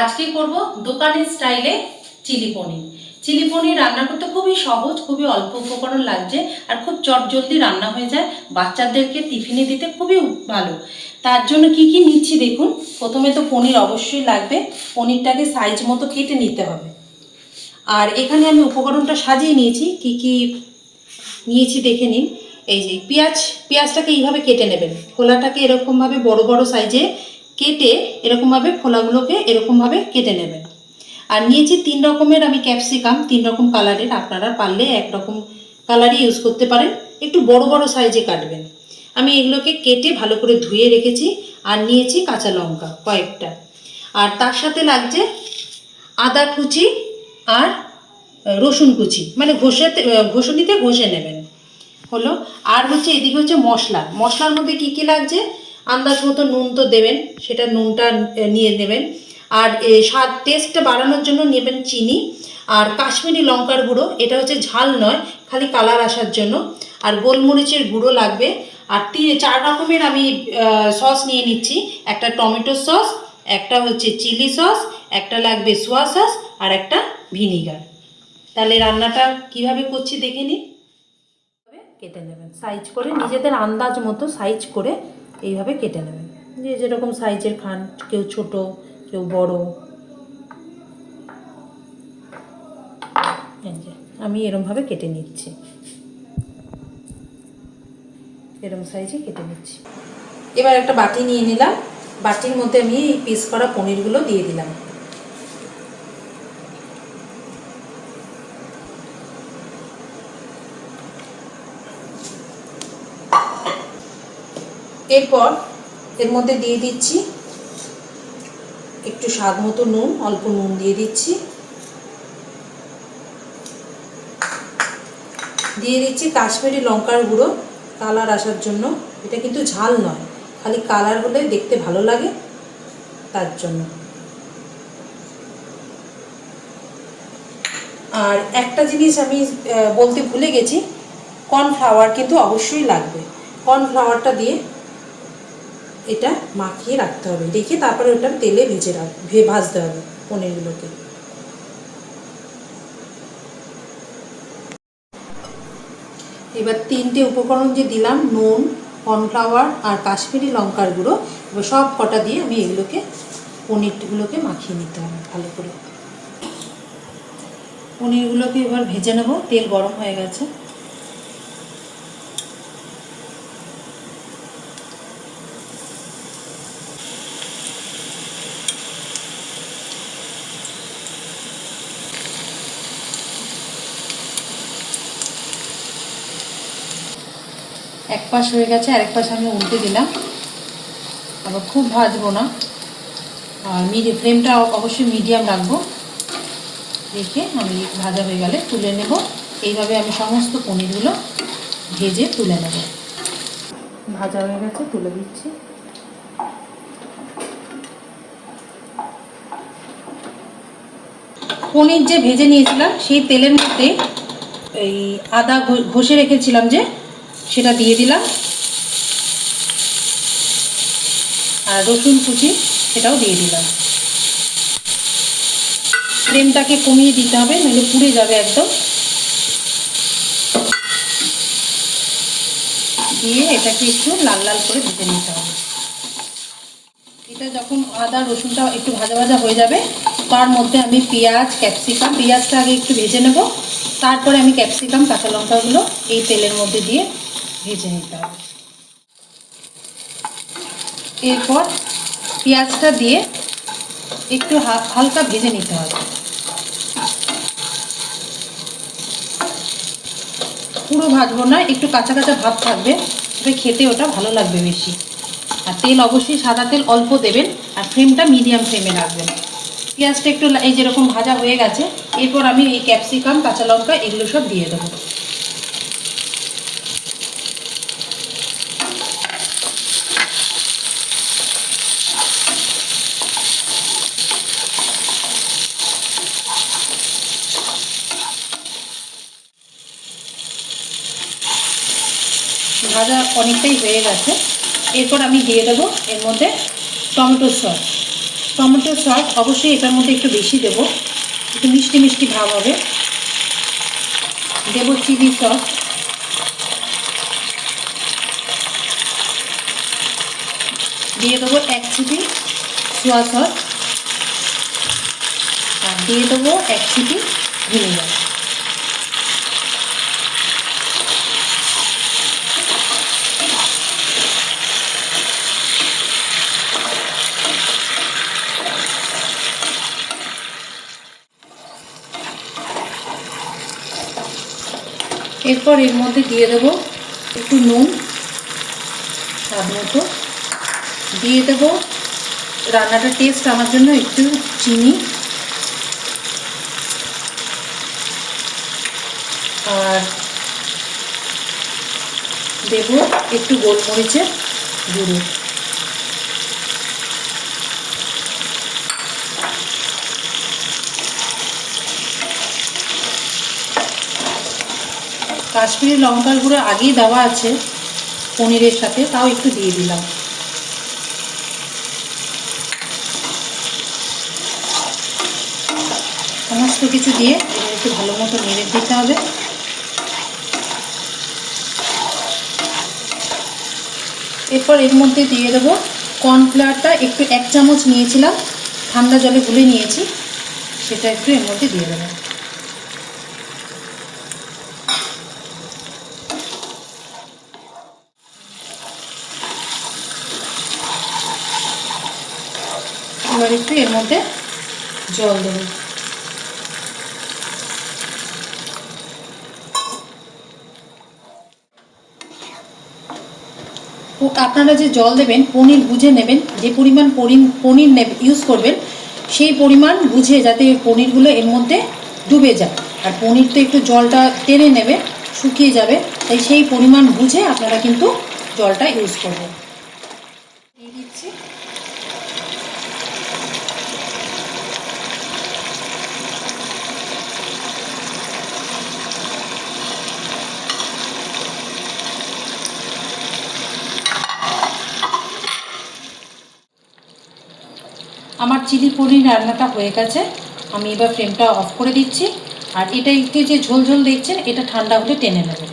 আজকে করব দোকানের স্টাইলে চিলি পনির। চিলি পনির রান্না করতে খুবই সহজ, খুবই অল্প উপকরণ লাগছে আর খুব চটজলদি রান্না হয়ে যায়। বাচ্চাদেরকে টিফিনে দিতে খুবই ভালো। তার জন্য কি কি নিচ্ছি দেখুন। প্রথমে তো পনির অবশ্যই লাগবে। পনিরটাকে সাইজ মতো কেটে নিতে হবে। আর এখানে আমি উপকরণটা সাজিয়ে নিয়েছি। কি কি নিয়েছি দেখে নিন। এই যে পেঁয়াজ, পেঁয়াজটাকে এইভাবে কেটে নেবেন। খোলাটাকে এরকমভাবে বড় বড় সাইজে কেটে এরকমভাবে খোলাগুলোকে এরকমভাবে কেটে নেবেন। আর নিয়েছি তিন রকমের আমি ক্যাপসিকাম, তিন রকম কালারের। আপনারা পারলে এক রকম কালারই ইউজ করতে পারেন। একটু বড় বড় সাইজে কাটবেন। আমি এগুলোকে কেটে ভালো করে ধুয়ে রেখেছি আর নিয়েছি কাঁচা লঙ্কা কয়েকটা। আর তার সাথে লাগছে আদা কুচি আর রসুন কুচি। মানে ঘষেতে ঘষণিতে ঘষে নেবেন। হলো? আর হচ্ছে এদিকে হচ্ছে মশলা। মশলার মধ্যে কি কি লাগছে? আন্দাজ মতো নুন তো দেবেন, সেটা নুনটা নিয়ে নেবেন। আর স্বাদ টেস্টটা বাড়ানোর জন্য নেবেন চিনি আর কাশ্মীরি লঙ্কার গুঁড়ো। এটা হচ্ছে ঝাল নয়, খালি কালার আসার জন্য। আর গোলমরিচের গুঁড়ো লাগবে। আর তিন চার রকমের আমি সস নিয়ে নিচ্ছি। একটা টমেটো সস, একটা হচ্ছে চিলি সস, একটা লাগবে সোয়া সস আর একটা ভিনিগার। তাহলে রান্নাটা কীভাবে করছি দেখে নিন কেটে নেবেন। সাইজ করে, নিজেদের আন্দাজ মতো সাইজ করে এইভাবে কেটে নেবেন যে যেরকম সাইজের খান, কেউ ছোট, কেউ বড়। আমি এরমভাবে কেটে নিচ্ছি। এরম সাইজে কেটে নিচ্ছি। এবার একটা বাটি নিয়ে নিলাম। বাটির মধ্যে আমি পিস করা পনিরগুলো দিয়ে দিলাম। এরপর এর মধ্যে দিয়ে দিচ্ছি একটু স্বাদ মতো নুন, অল্প নুন দিয়ে দিচ্ছি। দিয়ে দিচ্ছি কাশ্মীরি লঙ্কার গুঁড়ো, কালার আসার জন্য। এটা কিন্তু ঝাল নয়, খালি কালার হলে দেখতে ভালো লাগে তার জন্য। আর একটা জিনিস আমি বলতে ভুলে গেছি, কর্নফ্লাওয়ার কিন্তু অবশ্যই লাগবে। কর্নফ্লাওয়ারটা দিয়ে এটা মাখিয়ে রাখতে হবে। রেখে তারপরে ওটা তেলে ভেজে রাখ ভাজতে হবে পনিরগুলোকে। এবার তিনটে উপকরণ যে দিলাম, নুন, কর্নফ্লাওয়ার আর কাশ্মীরি লঙ্কার গুঁড়ো, এবার সব কটা দিয়ে আমি এগুলোকে, পনিরগুলোকে মাখিয়ে নিতে হবে ভালো করে। পনিরগুলোকে এবার ভেজে নেব, তেল গরম হয়ে গেছে। এক পাশ হয়ে গেছে আর এক পাশ আমি উল্টে দিলাম। আবার খুব ভাজবো না। আর মিডি ফ্লেমটা অবশ্যই মিডিয়াম রাখব। রেখে আমি ভাজা হয়ে গেলে তুলে নেব। এইভাবে আমি সমস্ত পনিরগুলো ভেজে তুলে নেব। ভাজা হয়ে গেছে, তুলে দিচ্ছি। পনির যে ভেজে নিয়েছিলাম, সেই তেলের মধ্যে এই আদা ঘষে রেখেছিলাম যে সেটা দিয়ে দিলাম। আর রসুন কুচি সেটাও দিয়ে দিলাম। ফ্লেমটাকে কমিয়ে দিতে হবে নইলে পুড়ে যাবে একদম। দিয়ে এটাকে একটু লাল লাল করে ভেজে নিতে হবে। এটা যখন আদা, রসুনটা একটু ভাজা ভাজা হয়ে যাবে, তার মধ্যে আমি পেঁয়াজ, ক্যাপসিকাম, পেঁয়াজটা আগে একটু ভেজে নেব। তারপরে আমি ক্যাপসিকাম, কাঁচা লঙ্কাগুলো এই তেলের মধ্যে দিয়ে ভেজে নিতে হবে। এরপর পেঁয়াজটা দিয়ে একটু হালকা ভেজে নিতে হবে। পুরো ভাজবো না, একটু কাঁচা কাঁচা ভাব থাকবে, তবে খেতে ওটা ভালো লাগবে বেশি। আর তেল অবশ্যই সাদা তেল অল্প দেবেন, আর ফ্লেমটা মিডিয়াম ফ্লেমে রাখবেন। পেঁয়াজটা একটু এই যেরকম ভাজা হয়ে গেছে, এরপর আমি এই ক্যাপসিকাম, কাঁচা লঙ্কা, এগুলো সব দিয়ে দেবো। ভাজা অনেকটাই হয়ে গেছে। এরপর আমি দিয়ে দেবো এর মধ্যে টমেটো সস। টমেটো সস অবশ্যই এটার মধ্যে একটু বেশি দেবো। একটু মিষ্টি মিষ্টি ভাব হবে। দেবো চিলি সস। দিয়ে দেবো এক চিপি সোয়া সস। আর দিয়ে দেবো এক চিপি ভিনেগার। এরপর এর মধ্যে দিয়ে দেবো একটু নুন, স্বাদ মতো। দিয়ে দেবো রান্নাটা টেস্ট আমার জন্য একটু চিনি। আর দেব একটু গোলমরিচের গুঁড়ো। কাশ্মীরি লঙ্কার গুঁড়ো আগেই দেওয়া আছে পনিরের সাথে, তাও একটু দিয়ে দিলাম। সমস্ত কিছু দিয়ে একটু ভালো মতো নেড়ে দিতে হবে। এরপর এর মধ্যে দিয়ে দেবো কর্নফ্লাওয়ারটা, একটু এক চামচ নিয়েছিলাম, ঠান্ডা জলে গুলে নিয়েছি, সেটা একটু এর মধ্যে দিয়ে দেবো। এবার একটু এর মধ্যে জল দেবো। আপনারা যে জল দেবেন, পনির বুঝে নেবেন, যে পরিমাণ পনির ইউজ করবেন, সেই পরিমাণ বুঝে যাতে পনিরগুলো এর মধ্যে ডুবে যায়। আর পনির তো একটু জলটা টেনে নেবে, শুকিয়ে যাবে, তাই সেই পরিমাণ বুঝে আপনারা কিন্তু জলটা ইউজ করবেন। আমার চিলি পনির রান্নাটা হয়ে গেছে। আমি এবার ফ্লেমটা অফ করে দিচ্ছি। আর এটা একটু যে ঝোল ঝোল দেখছেন, এটা ঠান্ডা হলে টেনে নেবে।